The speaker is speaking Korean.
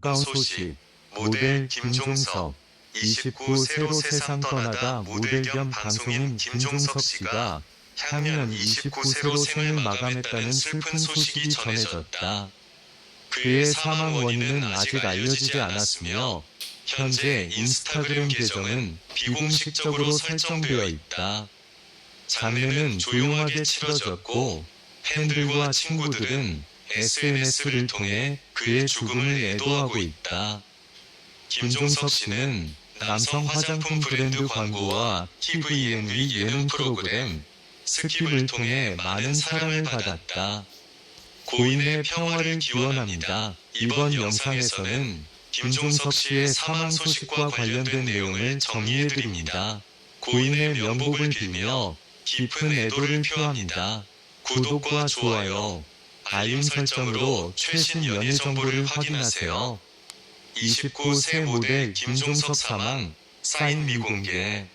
가까운 소식. 모델 김종석. 29 새로 세상 떠나다 모델 겸 방송인 김종석 씨가 향년 29 새로 생을 마감했다는 슬픈 소식이 전해졌다. 그의 사망 원인은 아직 알려지지 않았으며 현재 인스타그램 계정은 비공식적으로 설정되어 있다. 장례는 조용하게 치러졌고 팬들과 친구들은 SNS를 통해 그의 죽음을 애도하고 있다. 김종석 씨는 남성 화장품 브랜드 광고와 TVN의 예능 프로그램 스킵을 통해 많은 사랑을 받았다. 고인의 평화를 기원합니다. 이번 영상에서는 김종석 씨의 사망 소식과 관련된 내용을 정리해드립니다. 고인의 면복을 빌며 깊은 애도를 표합니다. 구독과 좋아요, 알림 설정으로 최신 연예 정보를 확인하세요. 29세 모델 김종석 사망 사인 미공개